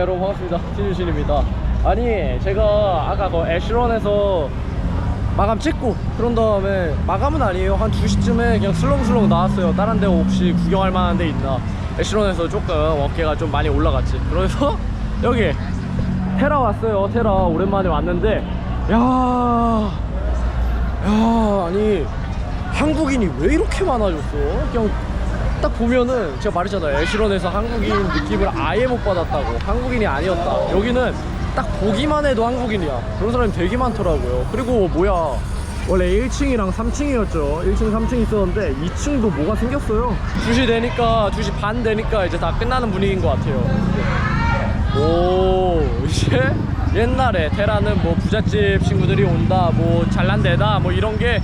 여러분 반갑습니다. 티유신입니다. 아니 제가 아까 그 애쉬런에서 마감 찍고 그런 다음에 마감은 아니에요. 한 2시쯤에 그냥 슬렁슬렁 나왔어요. 다른 데 혹시 구경할 만한 데 있나. 애쉬런에서 조금 어깨가 좀 많이 올라갔지. 그래서 여기 테라 왔어요. 테라 오랜만에 왔는데 야, 야 아니 한국인이 왜 이렇게 많아졌어? 그냥 딱 보면은 제가 말했잖아요. 애쉬런에서 한국인 느낌을 아예 못 받았다고. 한국인이 아니었다. 여기는 딱 보기만 해도 한국인이야. 그런 사람이 되게 많더라고요. 그리고 뭐야. 원래 1층이랑 3층이었죠. 1층 3층 있었는데 2층도 뭐가 생겼어요? 2시 되니까 2시 반 되니까 이제 다 끝나는 분위기인 것 같아요. 오 이제 옛날에 테라는 뭐 부잣집 친구들이 온다 뭐 잘난 데다 뭐 이런 게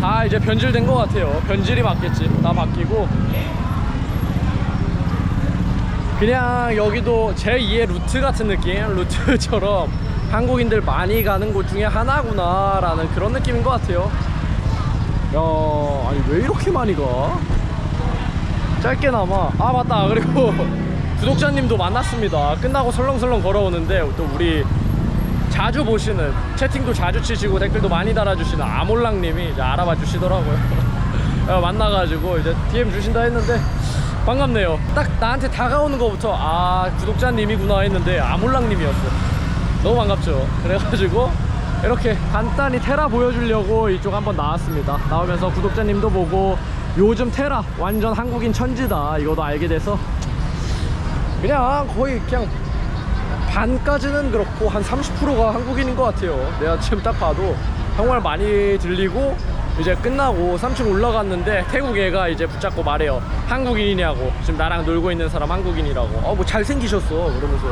다 이제 변질된 것 같아요. 변질이 맞겠지. 다 바뀌고. 그냥 여기도 제2의 루트 같은 느낌? 루트처럼 한국인들 많이 가는 곳 중에 하나구나 라는 그런 느낌인 것 같아요. 야 아니 왜 이렇게 많이 가? 짧게나마. 아 맞다. 그리고 구독자님도 만났습니다. 끝나고 설렁설렁 걸어오는데 또 우리 자주 보시는 채팅도 자주 치시고 댓글도 많이 달아주시는 아몰랑님이 이제 알아봐 주시더라고요. 어, 만나가지고 이제 DM 주신다 했는데 반갑네요. 딱 나한테 다가오는 거부터 아 구독자님이구나 했는데 아몰랑님이었어 너무 반갑죠. 그래가지고 이렇게 간단히 테라 보여주려고 이쪽 한번 나왔습니다. 나오면서 구독자님도 보고 요즘 테라 완전 한국인 천지다. 이거도 알게 돼서 그냥 거의 그냥 반까지는 그렇고 한 30%가 한국인인 것 같아요. 내가 지금 딱 봐도 정말 많이 들리고 이제 끝나고 3층 올라갔는데 태국 애가 이제 붙잡고 말해요. 한국인이냐고. 지금 나랑 놀고 있는 사람 한국인이라고. 어 뭐 잘생기셨어. 그러면서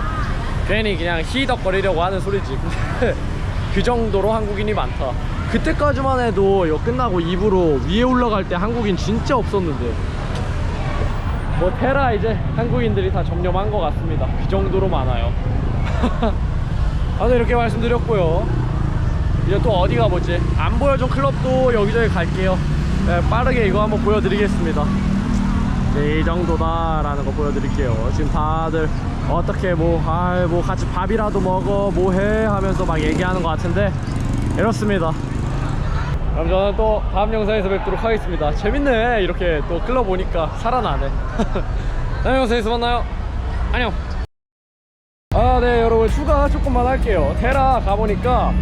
괜히 그냥 히덕거리려고 하는 소리지. 근데 그 정도로 한국인이 많다. 그때까지만 해도 이거 끝나고 입으로 위에 올라갈 때 한국인 진짜 없었는데. 뭐 테라 이제 한국인들이 다 점령한 것 같습니다. 그 정도로 많아요 다들 이렇게 말씀드렸고요. 이제 또 어디 가보지? 안 보여준 클럽도 여기저기 갈게요. 네, 빠르게 이거 한번 보여드리겠습니다. 네, 이 정도다 라는 거 보여드릴게요. 지금 다들 어떻게 뭐, 아, 뭐 같이 밥이라도 먹어 뭐 해? 하면서 막 얘기하는 것 같은데 이렇습니다. 그럼 저는 또 다음 영상에서 뵙도록 하겠습니다. 재밌네. 이렇게 또 클럽 오니까 살아나네. 다음 영상에서 만나요. 안녕 아 네 여러분. 추가 조금만 할게요. 테라 가보니까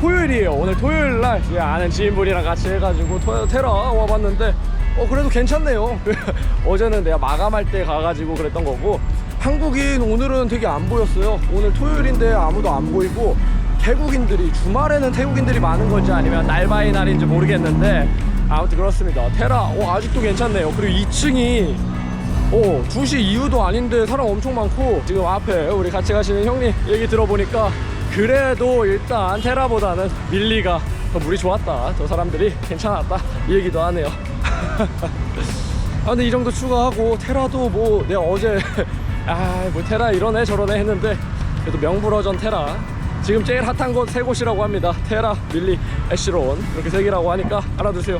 토요일이에요. 오늘 토요일날. 제 아는 지인분이랑 같이 해가지고 토, 테라 와봤는데 어 그래도 괜찮네요. 어제는 내가 마감할 때 가가지고 그랬던 거고 한국인 오늘은 되게 안 보였어요. 오늘 토요일인데 아무도 안 보이고 태국인들이 주말에는 태국인들이 많은 건지 아니면 날바이 날인지 모르겠는데 아무튼 그렇습니다. 테라 어, 아직도 괜찮네요. 그리고 2층이 오, 2시 이후도 아닌데 사람 엄청 많고 지금 앞에 우리 같이 가시는 형님 얘기 들어보니까 그래도 일단 테라보다는 밀리가 더 물이 좋았다. 저 사람들이 괜찮았다. 이 얘기도 하네요. 아 근데 이 정도 추가하고 테라도 뭐 내가 어제 아뭐 테라 이러네 저러네 했는데 그래도 명불허전 테라. 지금 제일 핫한 곳 세 곳이라고 합니다. 테라 밀리 애쉬론 이렇게 세 개라고 하니까 알아두세요